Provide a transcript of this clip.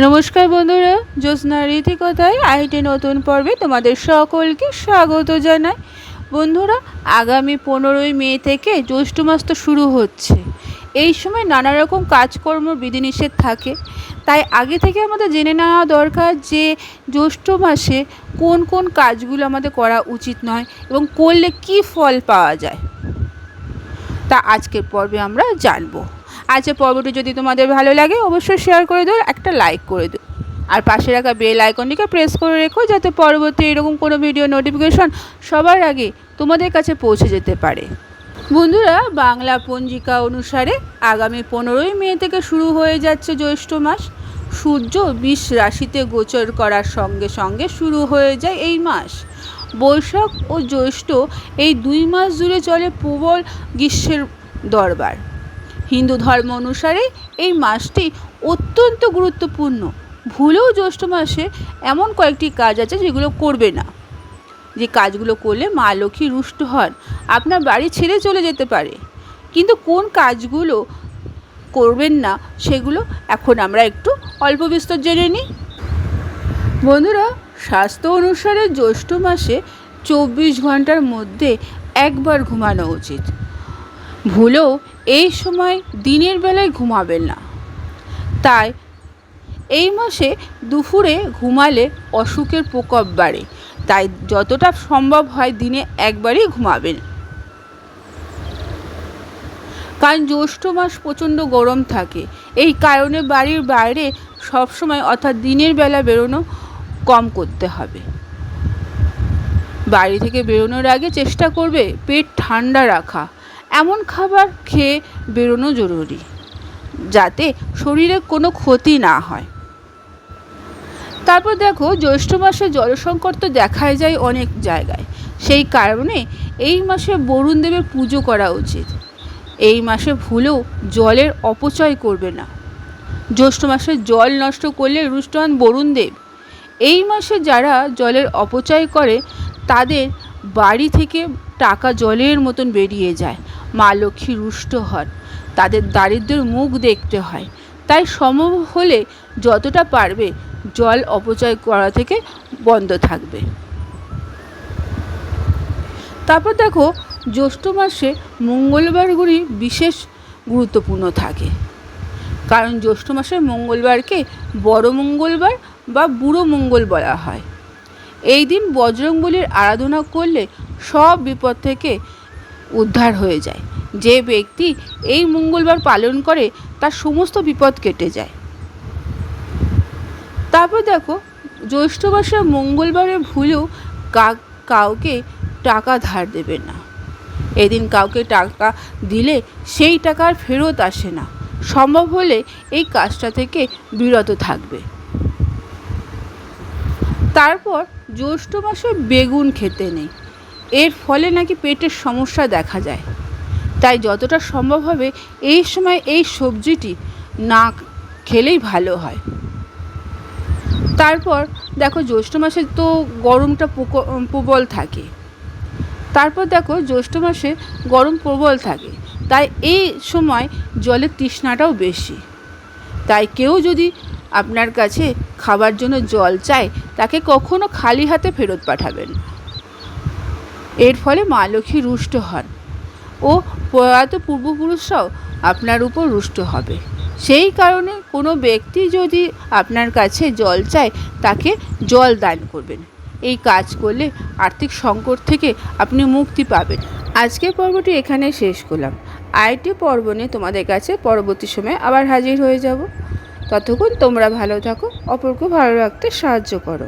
নমস্কার বন্ধুরা, জ্যোৎস্না রীতিকথায় আইটি নতুন পর্বে তোমাদের সকলকে স্বাগত জানাই। বন্ধুরা, আগামী পনেরোই মে থেকে জ্যৈষ্ঠ মাস তো শুরু হচ্ছে। এই সময় নানা রকম কাজকর্ম, বিধিনিষেধ থাকে। তাই আগে থেকে আমাদের জেনে নেওয়া দরকার যে, জ্যৈষ্ঠ মাসে কোন কোন কাজগুলো আমাদের করা উচিত নয় এবং করলে কী ফল পাওয়া যায়। তা আজকের পর্বে আমরা জানব। আজকের পর্বটি যদি তোমাদের ভালো লাগে, অবশ্যই শেয়ার করে দিও, একটা লাইক করে দিও। আর পাশে রাখা বেল আইকনটিকে প্রেস করে রেখো, যাতে পরবর্তী এরকম কোনো ভিডিও নোটিফিকেশন সবার আগে তোমাদের কাছে পৌঁছে যেতে পারে। বন্ধুরা, বাংলা পঞ্জিকা অনুসারে আগামী পনেরোই মে থেকে শুরু হয়ে যাচ্ছে জ্যৈষ্ঠ মাস। সূর্য বিষ রাশিতে গোচর করার সঙ্গে সঙ্গে শুরু হয়ে যায় এই মাস। বৈশাখ ও জ্যৈষ্ঠ এই দুই মাস জুড়ে চলে প্রবল গ্রীষ্মের দরবার। হিন্দু ধর্ম অনুসারে এই মাসটি অত্যন্ত গুরুত্বপূর্ণ। ভুলেও জ্যৈষ্ঠ মাসে এমন কয়েকটি কাজ আছে যেগুলো করবে না। যে কাজগুলো করলে মা লক্ষ্মী রুষ্ট হন, আপনার বাড়ি ছেড়ে চলে যেতে পারে। কিন্তু কোন কাজগুলো করবেন না, সেগুলো এখন আমরা একটু অল্প বিস্তর জেনে নিই। বন্ধুরা, স্বাস্থ্য অনুসারে জ্যৈষ্ঠ মাসে চব্বিশ ঘণ্টার মধ্যে একবার ঘুমানো উচিত। ভুলেও এই সময় দিনের বেলায় ঘুমাবেন না। তাই এই মাসে দুপুরে ঘুমালে অসুখের প্রকোপ বাড়ে, তাই যতটা সম্ভব হয় দিনে একবারই ঘুমাবেন। কারণ জ্যৈষ্ঠ মাস প্রচণ্ড গরম থাকে, এই কারণে বাড়ির বাইরে সবসময় অর্থাৎ দিনের বেলা বেরোনো কম করতে হবে। বাড়ি থেকে বেরোনোর আগে চেষ্টা করবে পেট ঠান্ডা রাখা এমন খাবার খেয়ে বেরোনো জরুরি, যাতে শরীরে কোনো ক্ষতি না হয়। তারপর দেখো, জ্যৈষ্ঠ মাসে জলসংকট তো দেখাই যায় অনেক জায়গায়। সেই কারণে এই মাসে বরুণ দেবের পুজো করা উচিত। এই মাসে ভুলেও জলের অপচয় করবে না। জ্যৈষ্ঠ মাসে জল নষ্ট করলে রুষ্ট হন বরুণ দেব। এই মাসে যারা জলের অপচয় করে, তাদের বাড়ি থেকে টাকা জলের মতন বেরিয়ে যায়। মা লক্ষ্মী রুষ্ট হন। তাদের দারিদ্রের মুখ দেখতে হয়। তাই সম্ভব হলে যতটা পারবে জল অপচয় করা থেকে বন্ধ থাকবে। তারপর দেখো, জ্যৈষ্ঠ মাসে মঙ্গলবারগুলি বিশেষ গুরুত্বপূর্ণ থাকে। কারণ জ্যৈষ্ঠ মাসের মঙ্গলবারকে বড় মঙ্গলবার বা বুড়ো মঙ্গল বলা হয়। এই দিন বজরংবলির আরাধনা করলে সব বিপদ থেকে উদ্ধার হয়ে যায়। যে ব্যক্তি এই মঙ্গলবার পালন করে, তার সমস্ত বিপদ কেটে যায়। তারপর দেখো, জ্যৈষ্ঠ মাসের মঙ্গলবারে ভুলেও কাউকে টাকা ধার দেবে না। এদিন কাউকে টাকা দিলে সেই টাকা আর ফেরত আসে না। সম্ভব হলে এই কাজটা থেকে বিরত থাকবে। তারপর জ্যৈষ্ঠ মাসে বেগুন খেতে নেই। এর ফলে নাকি পেটের সমস্যা দেখা যায়। তাই যতটা সম্ভব হবে এই সময় এই সবজিটি না খেলেই ভালো হয়। তারপর দেখো জ্যৈষ্ঠ মাসে তো গরমটা প্রবল থাকে। তারপর দেখো জ্যৈষ্ঠ মাসে গরম প্রবল থাকে। তাই এই সময় জলের তৃষ্ণাটাও বেশি। তাই কেউ যদি আপনার কাছে খাবার জন্য জল চায় তাকে কখনো খালি হাতে ফেরত পাঠাবেন। এর ফলে মা লক্ষ্মী রুষ্ট হন। ও প্রয়াত পূর্বপুরুষরাও আপনার উপর রুষ্ট হবে। সেই কারণে কোনো ব্যক্তি যদি আপনার কাছে জল চায়, তাকে জল দান করবেন। এই কাজ করলে আর্থিক সংকট থেকে আপনি মুক্তি পাবেন। আজকের পর্বটি এখানে শেষ করলাম। আইটি পর্ব নিয়ে তোমাদের কাছে পরবর্তী সময়ে আবার হাজির হয়ে যাব। ততক্ষণ তোমরা ভালো থাকো অপরকে ভালো রাখতে সাহায্য করো।